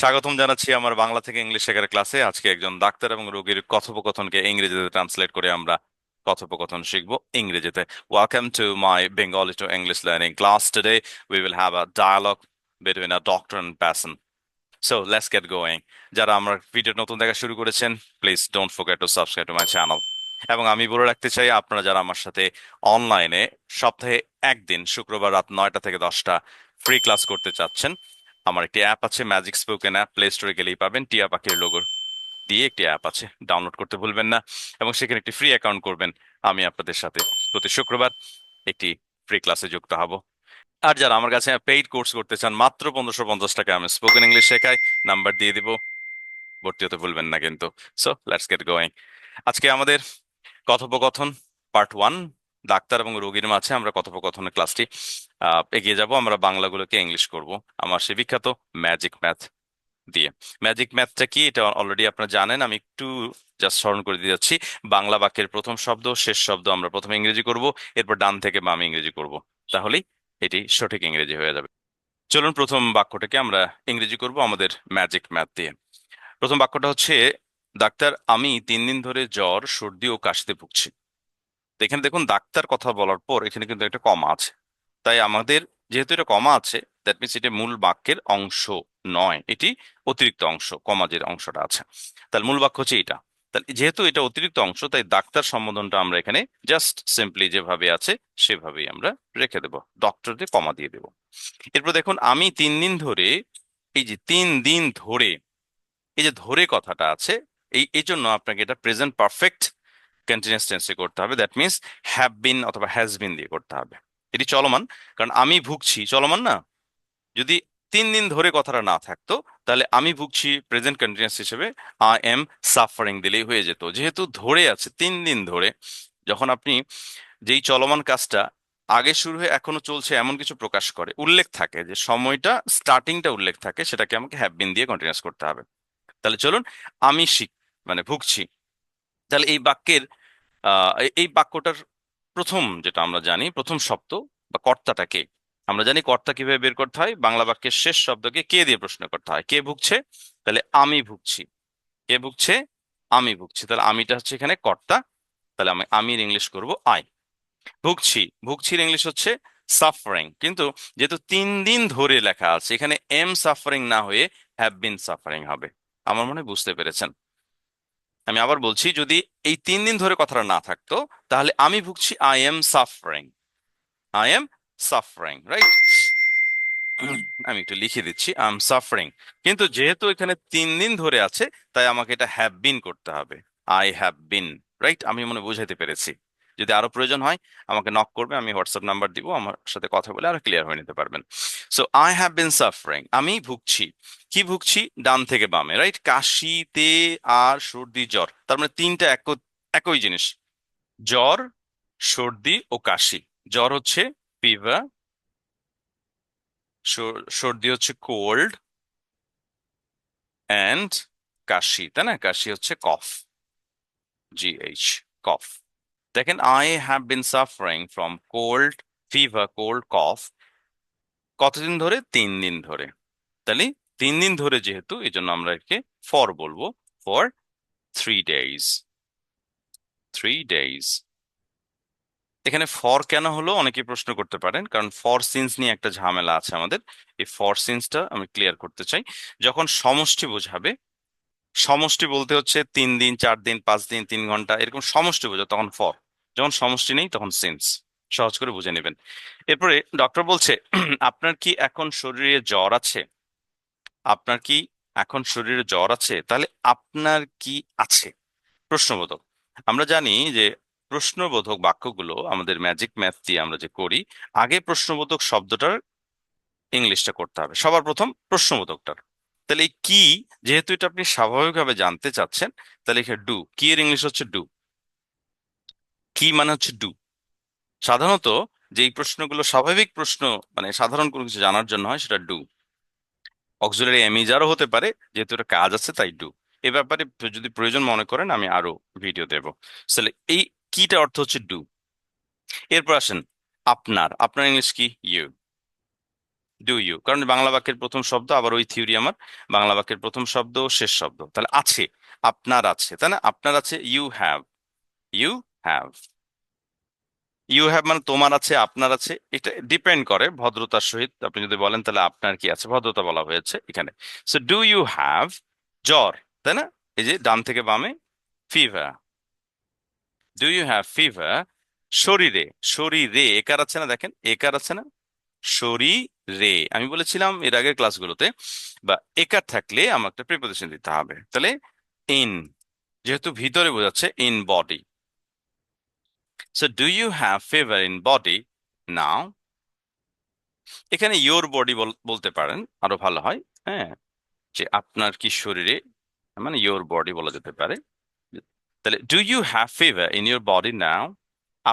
স্বাগতম জানাচ্ছি আমার বাংলা থেকে ইংলিশ শেখার ক্লাসে। আজকে একজন ডাক্তার এবং রোগীর কথোপকথনকে ইংরেজিতে ট্রান্সলেট করে আমরা কথোপকথন শিখব ইংরেজিতে। Welcome to my Bengali to English learning class today we will have a dialogue between a doctor and patient so let's get going যারা আমার ভিডিও নতুন দেখা শুরু করেছেন please don't forget to subscribe to my channel এবং আমি বলে রাখতে চাই, আপনারা যারা আমার সাথে অনলাইনে সপ্তাহে একদিন, শুক্রবার রাত নয়টা থেকে দশটা ফ্রি ক্লাস করতে চাচ্ছেন আমার একটি অ্যাপ আছে ম্যাজিক স্পোকেন অ্যাপ প্লে স্টোরে গেলেই পাবেন। টিয়া পাখির লোগোর দিয়ে একটি অ্যাপ আছে ডাউনলোড করতে ভুলবেন না এবং সেখানে একটি ফ্রি অ্যাকাউন্ট করবেন। আমি আপনাদের সাথে প্রতি শুক্রবার একটি ফ্রি ক্লাসে যুক্ত হব। আর যারা আমার কাছে পেইড কোর্স করতে চান, মাত্র পনেরোশো পঞ্চাশ টাকা আমি স্পোকেন ইংলিশ শেখাই নাম্বার দিয়ে দিব। ভর্তি হতে ভুলবেন না কিন্তু। সো লেটস গেট গোয়িং আজকে আমাদের কথোপকথন পার্ট ওয়ান ডাক্তার এবং রোগীর মাঝে আমরা কথোপকথনের ক্লাসটি এগিয়ে যাব, আমরা বাংলাগুলোকে ইংলিশ করব। আমার সে বিখ্যাত ম্যাজিক ম্যাথ দিয়ে। ম্যাজিক ম্যাথটা কি? এটা অলরেডি আপনারা জানেন, আমি একটু জাস্ট স্মরণ করে দিয়ে যাচ্ছি। বাংলা বাক্যের প্রথম শব্দ, শেষ শব্দ আমরা প্রথমে ইংরেজি করব, এরপর ডান থেকে বামে ইংরেজি করব। তাহলেই এটি সঠিক ইংরেজি হয়ে যাবে। চলুন প্রথম বাক্যটাকে আমরা ইংরেজি করব আমাদের ম্যাজিক ম্যাথ দিয়ে। প্রথম বাক্যটা হচ্ছে, ডাক্তার, আমি তিন দিন ধরে জ্বর, সর্দি ও কাশিতে ভুগছি। এখানে দেখুন, ডাক্তার কথা বলার পর এখানে কিন্তু একটা কমা আছে। তাই আমাদের যেহেতু এটা কমা আছে দ্যাট মিনস এটা মূল বাক্যের অংশ নয়। এটি অতিরিক্ত অংশ, কমা যে অংশটা আছে। তাহলে মূল বাক্য হচ্ছে এটা। তাহলে যেহেতু এটা অতিরিক্ত অংশ, তাই ডাক্তার সম্বোধনটা আমরা এখানে জাস্ট সিম্পলি যেভাবে আছে, সেভাবেই আমরা রেখে দেব। ডক্টর দিয়ে কমা দিয়ে দেব। এরপর দেখুন, আমি তিন দিন ধরে, এই যে তিন দিন ধরে, এই যে ধরে কথাটা আছে, এই এই জন্য আপনাকে এটা প্রেজেন্ট পারফেক্ট কন্টিনিউয়াস টেন্সে করতে হবে। দ্যাট মিনস হ্যাভ বিন অথবা হ্যাজ বিন দিয়ে করতে হবে। এটি চলমান, কারণ আমি ভুগছি, চলমান না? যদি তিন দিন ধরে কথাটা না থাকতো, তাহলে আমি ভুগছি প্রেজেন্ট কন্টিনিউয়াস হিসেবে আই এম সাফারিং দিলেই হয়ে যেত। যেহেতু ধরে আছে, তিন দিন ধরে, যখন আপনি যেই চলমান কাজটা আগে শুরু হয়ে এখনও চলছে এমন কিছু প্রকাশ করে, উল্লেখ থাকে যে সময়টা স্টার্টিংটা উল্লেখ থাকে, সেটাকে আমাকে হ্যাভ বিন দিয়ে কন্টিনিউস করতে হবে। তাহলে চলুন, আমি শিখ মানে ভুগছি। তাহলে এই বাক্যের এই বাক্যটার প্রথম যেটা আমরা জানি, প্রথম শব্দ বা কর্তাটা কে আমরা জানি কর্তা কীভাবে বের করতে হয়? বাংলা বাক্যের শেষ শব্দকে কে দিয়ে প্রশ্ন করতে হয়? কে ভুগছে? তাহলে আমি ভুগছি। কে ভুগছে? আমি ভুগছি। তাহলে আমিটা হচ্ছে এখানে কর্তা। তাহলে আমি আমির ইংলিশ করব আই। ভুগছি। ভুগছির ইংলিশ হচ্ছে সাফারিং কিন্তু যেহেতু তিন দিন ধরে লেখা আছে, এখানে এম সাফারিং না হয়ে হ্যাভ বিন সাফারিং হবে। আমার মনে বুঝতে পেরেছেন। আমি আবার বলছি, যদি এই তিন দিন ধরে কথাটা না থাকতো, তাহলে আমি ভুগছি I am suffering I am suffering right আমি একটু লিখে দিচ্ছি আই এম সাফারিং কিন্তু যেহেতু এখানে তিন দিন ধরে আছে, তাই আমাকে এটা হ্যাভ বিন করতে হবে। আই হ্যাভ বিন রাইট আমি মনে বোঝাতে পেরেছি। যদি আরও প্রয়োজন হয়, আমাকে নক করবে, আমি হোয়াটসঅ্যাপ নাম্বার দিব, আমার সাথে কথা বলে আরও ক্লিয়ার হয়ে নিতে পারবেন। So I have been suffering আমি ভুগছি। কি ভুগছি? ডান থেকে বামে রাইট কাশিতে আর, সর্দি, জ্বর। তার মানে তিনটা এক, একই জিনিস। জ্বর, সর্দি ও কাশি। জ্বর হচ্ছে ফিভার সর্দি হচ্ছে কোল্ড অ্যান্ড কাশি। তাই না? কাশি হচ্ছে কফ জিএইচ কফ দেখেন I have been suffering from cold fever cold cough কতদিন ধরে? তিন দিন ধরে। তাহলে তিন দিন ধরে যেহেতু এই জন্য আমরা একে ফর বলব। For three days three days এখানে ফর কেন হলো? অনেকে প্রশ্ন করতে পারেন, কারণ ফর সিন্স নিয়ে একটা ঝামেলা আছে আমাদের। এই ফর সিন্সটা আমি ক্লিয়ার করতে চাই। যখন সমষ্টি বোঝাবে, সমষ্টি বলতে হচ্ছে তিন দিন, চার দিন, পাঁচ দিন, তিন ঘণ্টা, এরকম সমষ্টি বোঝাবে, তখন ফর যখন সমষ্টি নেই তখন সিন্স। সহজ করে বুঝে নেবেন। এরপরে ডক্টর বলছে, আপনার কি এখন শরীরে জ্বর আছে? আপনার কি এখন শরীরে জ্বর আছে? তাহলে আপনার কি আছে? প্রশ্নবোধক। আমরা জানি যে প্রশ্নবোধক বাক্যগুলো আমাদের ম্যাজিক ম্যাথ দিয়ে আমরা যে করি, আগে প্রশ্নবোধক শব্দটার ইংলিশটা করতে হবে। সবার প্রথম প্রশ্নবোধকটার। তাহলে কি, যেহেতু এটা আপনি স্বাভাবিকভাবে জানতে চাচ্ছেন, তাহলে এখানে ডু কি এর ইংলিশ হচ্ছে ডু কি মানে হচ্ছে ডু সাধারণত যে প্রশ্নগুলো স্বাভাবিক প্রশ্ন মানে সাধারণ কোনো কিছু জানার জন্য হয় সেটা ডু অক্সিলারি এমিজারও হতে পারে, যেহেতু এটা কাজ আছে তাই ডু এ ব্যাপারে যদি প্রয়োজন মনে করেন আমি আরও ভিডিও দেব। তাহলে এই কিটা অর্থ হচ্ছে ডু এরপর আসেন, আপনার আপনার ইংলিশ কি? ইউ ডু ইউ কারণ বাংলা বাক্যের প্রথম শব্দ, আবার ওই থিওরি আমার। বাংলা বাক্যের প্রথম শব্দ, শেষ শব্দ। তাহলে আছে, আপনার আছে। তাই না আপনার আছে you have you have you have মানে তোমার আছে, আপনার আছে, এটা ডিপেন্ড করে ভদ্রতার সহিত। আপনি যদি বলেন তাহলে আপনার কি আছে? ভদ্রতা বলা হয়েছে এখানে। সো ডু ইউ হ্যাভ জ্বর? তাই না? এই যে ডান থেকে বামে fever do you have fever শরীরে। শরীরে, একার আছে না? দেখেন, একার আছে না? শরীরে। আমি বলেছিলাম এর আগের ক্লাসগুলোতে, বা একার থাকলে আমার একটা প্রিপোজিশন দিতে হবে। তাহলে ইন যেহেতু ভিতরে বোঝাচ্ছে in body so do you have fever in body now এখানে ইয়োর বডি বলতে পারেন, আরও ভালো হয় হ্যাঁ? যে আপনার কি শরীরে মানে ইয়োর বডি বলা যেতে পারে। তাহলে do you have fever in your body now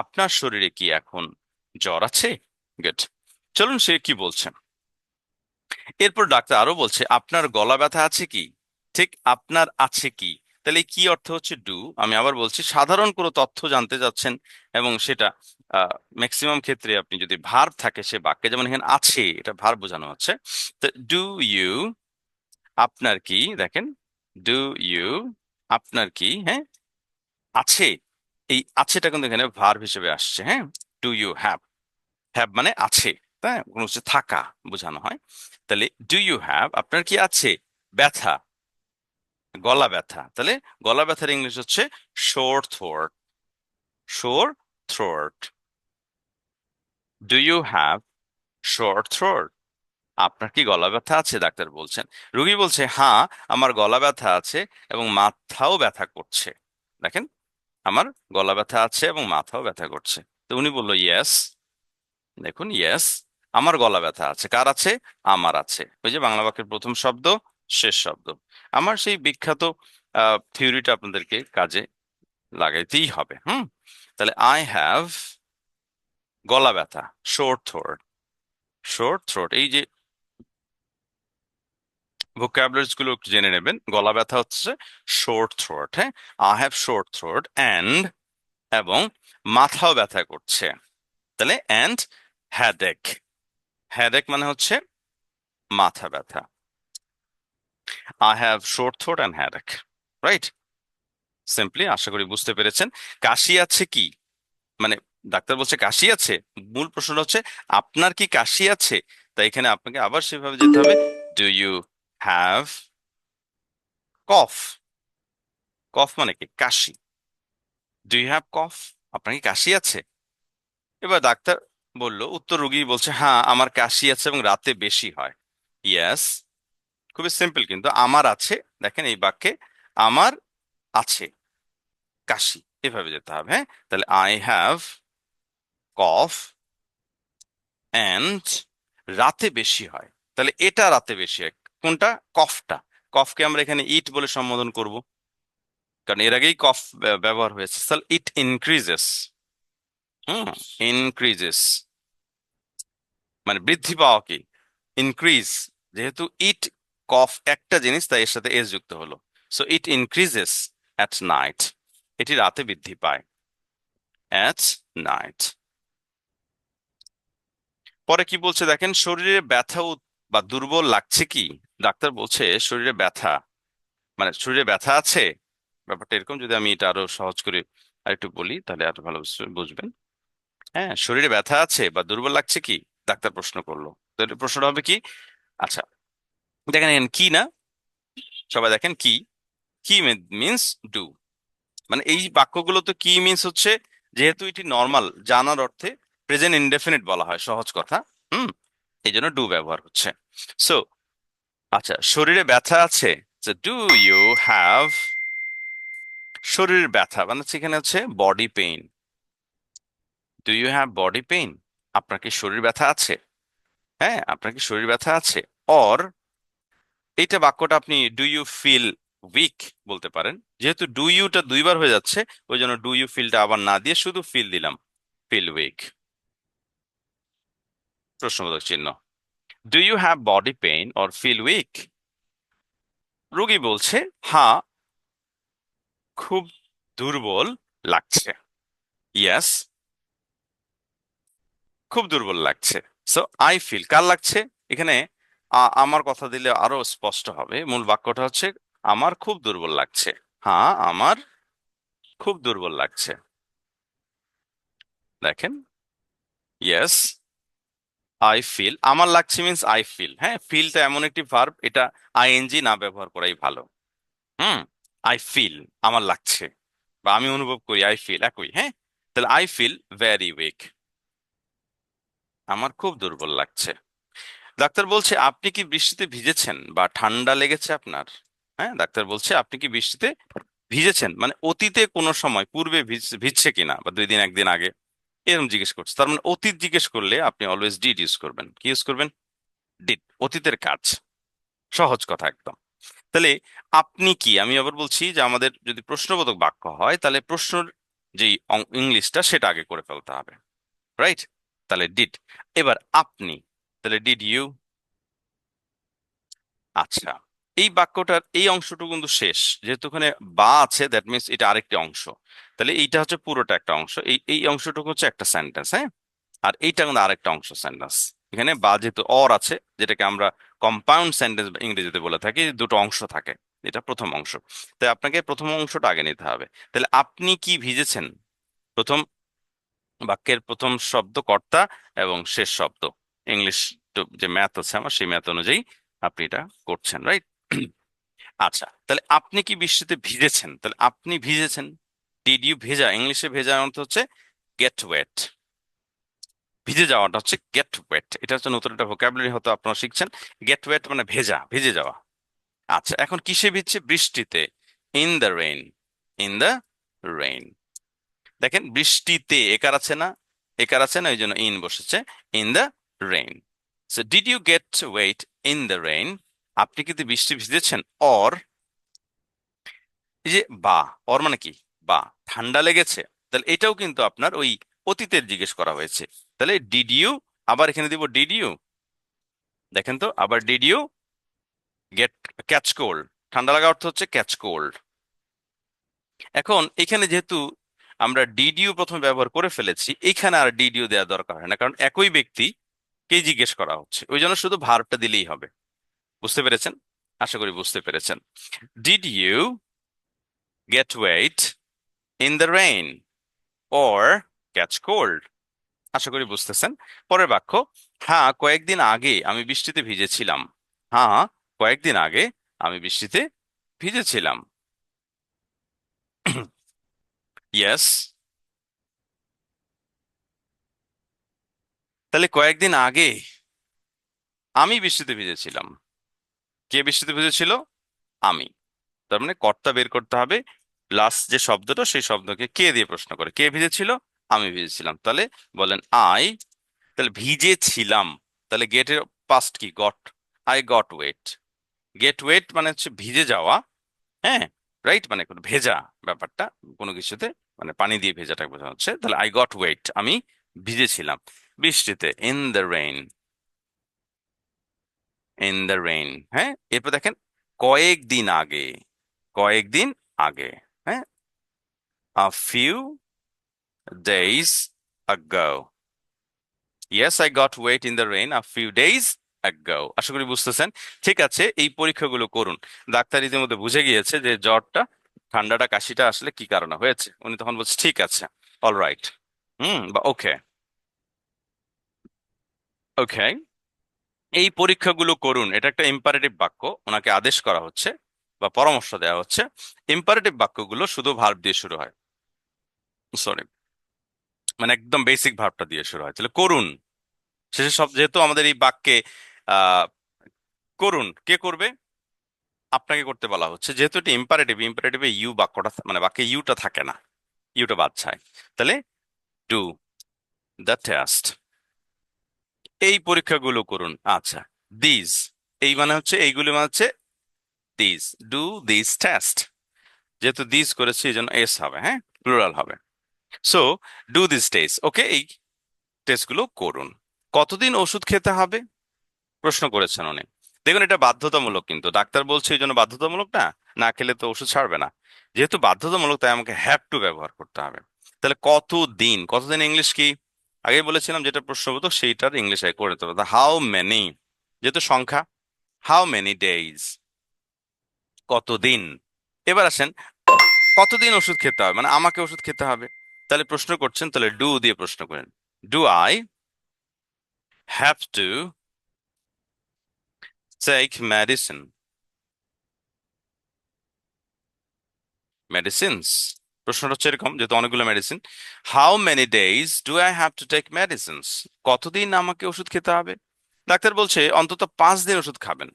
আপনার শরীরে কি এখন জ্বর আছে? গুড চলুন সে কি বলছেন এরপর ডাক্তার আরও বলছে, আপনার গলা ব্যথা আছে কি? ঠিক, আপনার আছে কি? তাহলে কি অর্থ হচ্ছে ডু আমি আবার বলছি, সাধারণ কোনো তথ্য জানতে যাচ্ছেন এবং সেটা ম্যাক্সিমাম ক্ষেত্রে আপনি যদি ভার থাকে সে বাক্যে, যেমন এখানে আছে, এটা ভার বোঝানো হচ্ছে, তো ডু ইউ আপনার কি, দেখেন ডু ইউ আপনার কি হ্যাঁ আছে, এই আছেটা কিন্তু এখানে ভার্ব হিসেবে আসছে হ্যাঁ ডু ইউ হ্যাভ হ্যাভ মানে আছে, তাই কোনো হচ্ছে থাকা বোঝানো হয়, তাহলে ডু ইউ হ্যাভ আপনার কি আছে? ব্যথা গলা ব্যথা। তাহলে গলা ব্যথার ইংলিশ হচ্ছে sore throat sore throat do you have sore throat আপনার কি গলা ব্যথা আছে? ডাক্তার বলছেন। রুগী বলছে হ্যাঁ আমার গলা ব্যথা আছে এবং মাথাও ব্যথা করছে। দেখেন, আমার গলা ব্যথা আছে এবং মাথাও ব্যথা করছে। তো উনি বলল ইয়েস দেখুন ইয়েস আমার গলা ব্যথা আছে। কার আছে? আমার আছে। ওই যে বাংলা বাক্যের প্রথম শব্দ শেষ শব্দ। আমার সেই বিখ্যাত থিওরিটা আপনাদেরকে কাজে লাগাইতেই হবে, হুম? তাহলে আই হ্যাভ গলা ব্যথা শোর থ্রোট শোর থ্রোট এই যে ভোকাবুলারিজগুলো জেনে নেবেন, গলা ব্যথা হচ্ছে শর্ট থ্রোট হ্যাঁ? I have short throat and এবং মাথাও ব্যথা করছে, তাহলে অ্যান্ড হ্যাডেক হ্যাডেক মানে হচ্ছে মাথা ব্যথা। I have short throat and headache right simply আশা করি বুঝতে পেরেছেন। কাশি আছে কি? মানে ডাক্তার বলছে কাশি আছে? মূল প্রশ্নটা হচ্ছে, আপনার কি কাশি আছে? তাই এখানে আপনাকে আবার সেভাবে যেতে হবে। Do you have cough cough মানে কি? কাশি। ডু ইউ হ্যাভ কফ আপনার কি কাশি আছে? এবার ডাক্তার বলল, উত্তর রোগী বলছে হ্যাঁ আমার কাশি আছে এবং রাতে বেশি হয়। ইয়াস খুবই সিম্পল কিন্তু আমার আছে, দেখেন এই বাক্যে আমার আছে, কাশি, এভাবে যেতে হবে হ্যাঁ? তাহলে আই হ্যাভ কফ অ্যান্ড রাতে বেশি হয়, তাহলে এটা রাতে বেশি হয়, কোনটা? কফটা কফকে আমরা এখানে ইট বলে সম্বোধন করব, কারণ এর আগেই কফ ব্যবহার হয়েছে তাহলে ইট ইনক্রিজেস হুম ইনক্রিজেস মানে বৃদ্ধি পাওয়া কি? ইনক্রিজ যেহেতু ইট কফ একটা জিনিস তাই এর সাথে এস যুক্ত হলো। So it increases at night এটি রাতে বৃদ্ধি পায় অ্যাট নাইট পরে কি বলছে দেখেন, শরীরে ব্যথা বা দুর্বল লাগছে কি? ডাক্তার বলছে শরীরে ব্যথা। মানে শরীরে ব্যথা আছে? ব্যাপারটা এরকম, যদি আমি এটা আরও সহজ করে আরেকটু বলি, তাহলে আরও ভালো বুঝবেন। হ্যাঁ শরীরে ব্যথা আছে বা দুর্বল লাগছে কি? ডাক্তার প্রশ্ন করল। প্রশ্নটা হবে কি? আচ্ছা দেখেন এখানে কি না? সবাই দেখেন কি? কি মিনস ডু মানে এই বাক্যগুলো তো কি মিনস হচ্ছে, যেহেতু এটি নর্মাল জানার অর্থে প্রেজেন্ট ইনডেফিনিট বলা হয়, সহজ কথা, হুম? এই জন্য ডু ব্যবহার হচ্ছে। সো আচ্ছা শরীরে ব্যথা আছে? ডু ইউ হ্যাভ শরীরের ব্যথা? মানে সেখানে হচ্ছে body pain do you have body pain আপনার কি শরীর ব্যথা আছে? হ্যাঁ আপনার কি শরীর ব্যথা আছে? অর এইটা বাক্যটা আপনি ডু ইউ ফিল উইক বলতে পারেন। যেহেতু ডু ইউটা দুইবার হয়ে যাচ্ছে ওই জন্য ডু ইউ ফিলটা আবার না দিয়ে শুধু ফিল দিলাম। ফিল উইক প্রশ্নবোধক চিহ্ন। Do you have body pain or feel weak রোগী বলছে হ্যাঁ খুব দুর্বল লাগছে। ইয়াস খুব দুর্বল লাগছে। সো আই ফিল কার লাগছে? এখানে আমার কথা দিলে আরও স্পষ্ট হবে। মূল বাক্যটা হচ্ছে, আমার খুব দুর্বল লাগছে। হ্যাঁ আমার খুব দুর্বল লাগছে। দেখেন ইয়েস আই ফিল আমার লাগছে মিন্স আই ফিল হ্যাঁ ফিলটা এমন একটি ভার্ব এটা আইএনজি না ব্যবহার করাই ভালো। হুম আই ফিল আমার লাগছে বা আমি অনুভব করি আই ফিল একই হ্যাঁ? তাহলে আই ফিল ভেরি উইক আমার খুব দুর্বল লাগছে। ডাক্তার বলছে, আপনি কি বৃষ্টিতে ভিজেছেন বা ঠান্ডা লেগেছে আপনার? হ্যাঁ ডাক্তার বলছে, আপনি কি বৃষ্টিতে ভিজেছেন? মানে অতীতে কোনো সময়, পূর্বে ভিজছে কিনা বা দুই দিন, একদিন আগে? এরকম জিজ্ঞেস করছে। তার মানে অতীত জিজ্ঞেস করলে আপনি অলওয়েজ ডিড ইউজ করবেন। কি ইউজ করবেন? ডিড অতীতের কাজ। সহজ কথা একদম। তাহলে আপনি কি, আমি আবার বলছি যে আমাদের যদি প্রশ্নবোধক বাক্য হয়, তাহলে প্রশ্নর যেই ইংলিশটা সেটা আগে করে ফেলতে হবে। রাইট তাহলে ডিড এবার আপনি তাহলে ডিড ইউ আচ্ছা এই বাক্যটার এই অংশটুকু কিন্তু শেষ। যেহেতু ওখানে বা আছে দ্যাট মিনস এটা আরেকটি অংশ। তাহলে এইটা হচ্ছে পুরোটা একটা অংশ। এই এই অংশটুকু হচ্ছে একটা সেন্টেন্স হ্যাঁ? আর এইটা কিন্তু আরেকটা অংশ সেন্টেন্স এখানে বা যেহেতু অর আছে, যেটাকে আমরা কম্পাউন্ড সেন্টেন্স ইংরেজিতে বলে থাকি দুটো অংশ থাকে, এটা প্রথম অংশ। তাই আপনাকে প্রথম অংশটা আগে নিতে হবে। তাহলে আপনি কি ভিজেছেন? প্রথম বাক্যের প্রথম শব্দ কর্তা এবং শেষ শব্দ। ইংলিশ যে ম্যাথ আছে আমার, সেই ম্যাথ অনুযায়ী আপনি এটা করছেন রাইট আচ্ছা তাহলে আপনি কি বৃষ্টিতে ভিজেছেন? তাহলে আপনি ভিজেছেন। ডিড ইউ ভেজা? ইংলিশে ভেজা অর্থ হচ্ছে গেট ওয়েট ভিজে যাওয়াটা হচ্ছে গেট ওয়েট এটা হচ্ছে নতুন একটা ভোকাবুলারি হয়তো আপনারা শিখছেন। গেট ওয়েট মানে ভেজা, ভিজে যাওয়া। আচ্ছা এখন কিসে ভিজছে? বৃষ্টিতে। In the rain in the rain দেখেন, বৃষ্টিতে, একার আছে না, একার আছে না, ওই জন্য ইন বসেছে। In the rain so did you get wet in the rain আপনি কিন্তু বৃষ্টি ভিজেছেন? অর এই যে বা অর মানে কি? বা, ঠান্ডা লেগেছে, তাহলে এটাও কিন্তু আপনার ওই অতীতের জিজ্ঞেস করা হয়েছে। তাহলে ডিড ইউ আবার এখানে দিব ডিড ইউ দেখেন তো, আবার did you get catch cold ঠান্ডা লাগা অর্থ হচ্ছে ক্যাচ কোল্ড এখন এখানে যেহেতু আমরা ডিডিও প্রথমে ব্যবহার করে ফেলেছি, এখানে আর ডিডিও দেওয়া দরকার হয় না, কারণ একই ব্যক্তি কে জিজ্ঞেস করা হচ্ছে? ওই জন্য শুধু ভার্বটা দিলেই হবে। বুঝতে পেরেছেন? আশা করি বুঝতে পেরেছেন। Did you get wet in the rain or catch cold আশা করি বুঝতেছেন। পরের বাক্য হ্যাঁ কয়েকদিন আগে আমি বৃষ্টিতে ভিজেছিলাম। হ্যাঁ কয়েকদিন আগে আমি বৃষ্টিতে ভিজেছিলাম। ইয়েস তাহলে কয়েকদিন আগে আমি বৃষ্টিতে ভিজেছিলাম। কে বৃষ্টিতে ভিজেছিল? আমি। তার মানে কর্তা বের করতে হবে। লাস্ট যে শব্দটা, সেই শব্দকে কে দিয়ে প্রশ্ন করে? কে ভিজেছিল? আমি ভিজেছিলাম। তাহলে বলেন আই, তাহলে ভিজেছিলাম। তাহলে গেটের পাস্ট কি? Got I got wet get wet মানে হচ্ছে ভিজে যাওয়া। হ্যাঁ রাইট মানে ভেজা ব্যাপারটা, কোনো কিছুতে মানে পানি দিয়ে ভেজাটা বোঝানো হচ্ছে। তাহলে আই গট ওয়েট আমি ভিজেছিলাম। বৃষ্টিতে in the rain in the rain হ্যাঁ? এরপর দেখেন কয়েকদিন আগে কয়েকদিন আগে হ্যাঁ? A few days ago. Yes, i got wet in the rain a few days ago. আশা করি বুঝতেছেন? ঠিক আছে, এই পরীক্ষাগুলো করুন। ডাক্তার ইতিমধ্যে বুঝে গিয়েছে যে জ্বরটা, ঠান্ডাটা, কাশিটা আসলে কি কারণে হয়েছে। উনি তখন বলছে, ঠিক আছে অল রাইট হুম, বা ওকে ওকে এই পরীক্ষাগুলো করুন। এটা একটা ইম্পারেটিভ বাক্য। ওনাকে আদেশ করা হচ্ছে বা পরামর্শ দেওয়া হচ্ছে। ইম্পারেটিভ বাক্যগুলো শুধু ভার্ব দিয়ে শুরু হয়। সরি মানে একদম বেসিক ভার্বটা দিয়ে শুরু হয়। তাহলে করুন। শেষে সব যেহেতু আমাদের এই বাক্যে করুন। কে করবে? আপনাকে করতে বলা হচ্ছে। যেহেতু এটা ইম্পারেটিভ ইম্পারেটিভে ইউ বাক্যটা মানে বাক্যে ইউটা থাকে না। ইউটা বাদ যায়। তাহলে ডু দ্য টেস্ট এই পরীক্ষাগুলো করুন। আচ্ছা দিস এই মানে হচ্ছে, এইগুলি মানে হচ্ছে দিস ডু দিস টেস্ট যেহেতু দিস করেছি, এই জন্য এস হবে হ্যাঁ? প্লুরাল হবে। So do this test okay এই টেস্টগুলো করুন। কতদিন ওষুধ খেতে হবে? প্রশ্ন করেছেন উনি। দেখুন, এটা বাধ্যতামূলক কিন্তু। ডাক্তার বলছে, এই জন্য বাধ্যতামূলক না? না খেলে তো ওষুধ ছাড়বে না। যেহেতু বাধ্যতামূলক, তাই আমাকে হ্যাভ টু ব্যবহার করতে হবে। তাহলে কতদিন? কতদিন ইংলিশ কি? আগে বলেছিলাম যেটা প্রশ্নবোধক সেইটার ইংলিশ করে দিতে হবে হাউ মেনি যেহেতু সংখ্যা হাউ মেনি ডেইজ কতদিন? এবার আসেন, কতদিন ওষুধ খেতে হবে? মানে আমাকে ওষুধ খেতে হবে। তাহলে প্রশ্ন করছেন, তাহলে ডু দিয়ে প্রশ্ন করেন। Do I have to take medicine medicines প্রশ্নটা হচ্ছে এরকম, যেহেতু অনেকগুলো medicine how many days do I have to take medicines কতদিন আমাকে ওষুধ খেতে হবে? ডাক্তার বলছে অন্তত পাঁচ দিন ওষুধ খাবেন।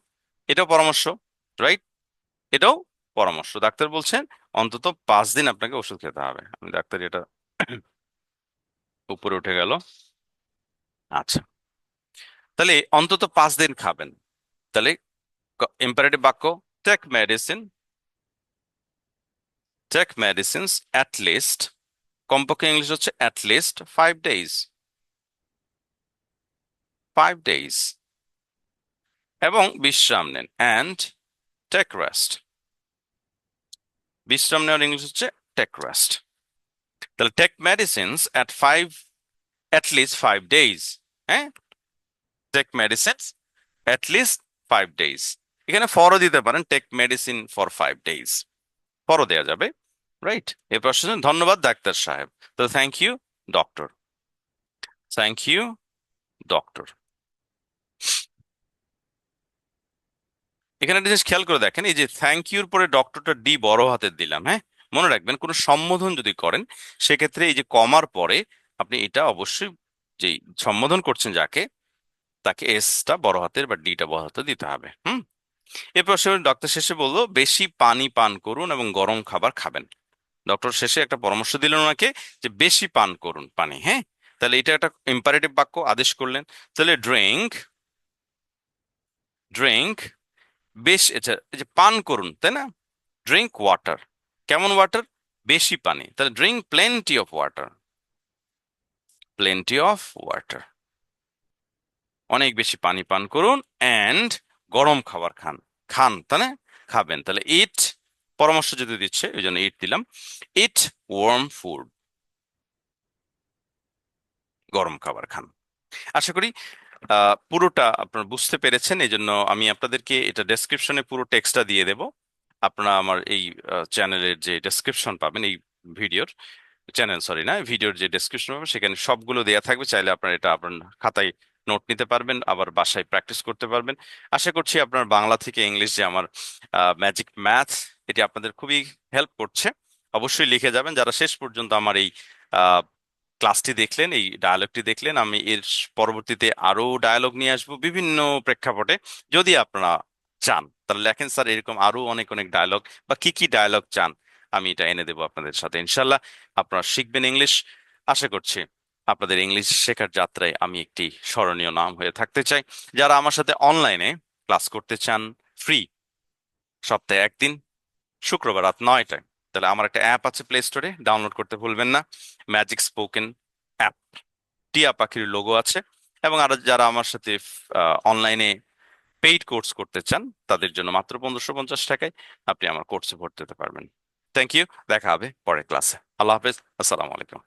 এটাও পরামর্শ রাইট এটাও পরামর্শ। ডাক্তার বলছেন অন্তত পাঁচ দিন আপনাকে ওষুধ খেতে হবে। আমি ডাক্তার এটা উপরে উঠে গেল। আচ্ছা। তাহলে অন্তত পাঁচ দিন খাবেন। তাহলে ইম্পারেটিভ বাক্য take medicine take medicines at least কমপক্ষে ইংলিশ হচ্ছে at least five days five days এবং বিশ্রাম নেন অ্যান্ড টেক রেস্ট বিশ্রাম নেওয়ার ইংলিশ হচ্ছে টেক রেস্ট তাহলে take medicines at five at least five days হ্যাঁ? Take medicines at least five days এখানে ফরও দিতে পারেন take medicine for five days ফরও দেওয়া যাবে রাইট এই প্রশ্ন ধন্যবাদ, ডাক্তার সাহেব। তো thank you doctor thank you doctor এখানে একটা জিনিস খেয়াল করে দেখেন, এই যে থ্যাংক ইউর পরে ডক্টরটা ডি বড় হাতের দিলাম হ্যাঁ? মনে রাখবেন, কোনো সম্বোধন যদি করেন, সেক্ষেত্রে এই যে কমার পরে আপনি এটা অবশ্যই যেই সম্বোধন করছেন যাকে, তাকে এসটা বড় হাতের বা ডিটা বড় হাতে দিতে হবে, হুম? এরপর সে ডক্টর শেষে বলল, বেশি পানি পান করুন এবং গরম খাবার খাবেন। ডক্টর শেষে একটা পরামর্শ দিলেন ওনাকে যে, বেশি পান করুন পানি। হ্যাঁ? তাহলে এটা একটা ইম্পারেটিভ বাক্য, আদেশ করলেন। তাহলে ড্রিঙ্ক ড্রিঙ্ক বেশ আচ্ছা যে পান করুন, তাই না? ড্রিঙ্ক ওয়াটার কেমন ওয়াটার বেশি পানি। তাহলে drink plenty of water plenty of water অনেক বেশি পানি পান করুন অ্যান্ড গরম খাবার খান খান না খাবেন। তাহলে ইট পরামর্শ যদি দিচ্ছে, ওই জন্য ইট দিলাম। ইট ওয়ার্ম ফুড গরম খাবার খান। আশা করি পুরোটা আপনারা বুঝতে পেরেছেন এই জন্য আমি আপনাদেরকে এটা ডেসক্রিপশনে পুরো টেক্সটটা দিয়ে দেব। আপনারা আমার এই চ্যানেলের যে ডেসক্রিপশন পাবেন, এই ভিডিওর চ্যানেল সরি না ভিডিওর যে ডেসক্রিপশন পাবেন, সেখানে সবগুলো দেয়া থাকবে। চাইলে আপনারা এটা আপনার খাতায় নোট নিতে পারবেন, আবার বাসায় প্র্যাকটিস করতে পারবেন। আশা করছি আপনার বাংলা থেকে ইংলিশ যে আমার ম্যাজিক ম্যাথ এটি আপনাদের খুবই হেল্প করছে। অবশ্যই লিখে যাবেন, যারা শেষ পর্যন্ত আমার এই ক্লাসটি দেখলেন, এই ডায়ালগটি দেখলেন, আমি এর পরবর্তীতে আরও ডায়ালগ নিয়ে আসব বিভিন্ন প্রেক্ষাপটে। যদি আপনারা চান, তাহলে লেখেন স্যার, এরকম আরও অনেক অনেক ডায়ালগ বা কি কি ডায়ালগ চান, আমি এটা এনে দেবো আপনাদের সাথে। ইনশাল্লাহ আপনারা শিখবেন ইংলিশ আশা করছি। আপনাদের ইংলিশ শেখার যাত্রায় আমি একটি স্মরণীয় নাম হয়ে থাকতে চাই। যারা আমার সাথে অনলাইনে ক্লাস করতে চান ফ্রি সপ্তাহে একদিন, শুক্রবার রাত নয়টায়, তাহলে আমার একটা অ্যাপ আছে প্লে স্টোরে ডাউনলোড করতে ভুলবেন না। ম্যাজিক স্পোকেন অ্যাপ টিয়া পাখির লোগো আছে। এবং আর যারা আমার সাথে অনলাইনে পেইড কোর্স করতে চান, তাদের জন্য মাত্র পনেরোশো পঞ্চাশ টাকায় আপনি আমার কোর্সে ভর্তি হতে পারবেন। থ্যাংক ইউ দেখা হবে পরের ক্লাসে আল্লাহ হাফেজ, আসসালামু আলাইকুম।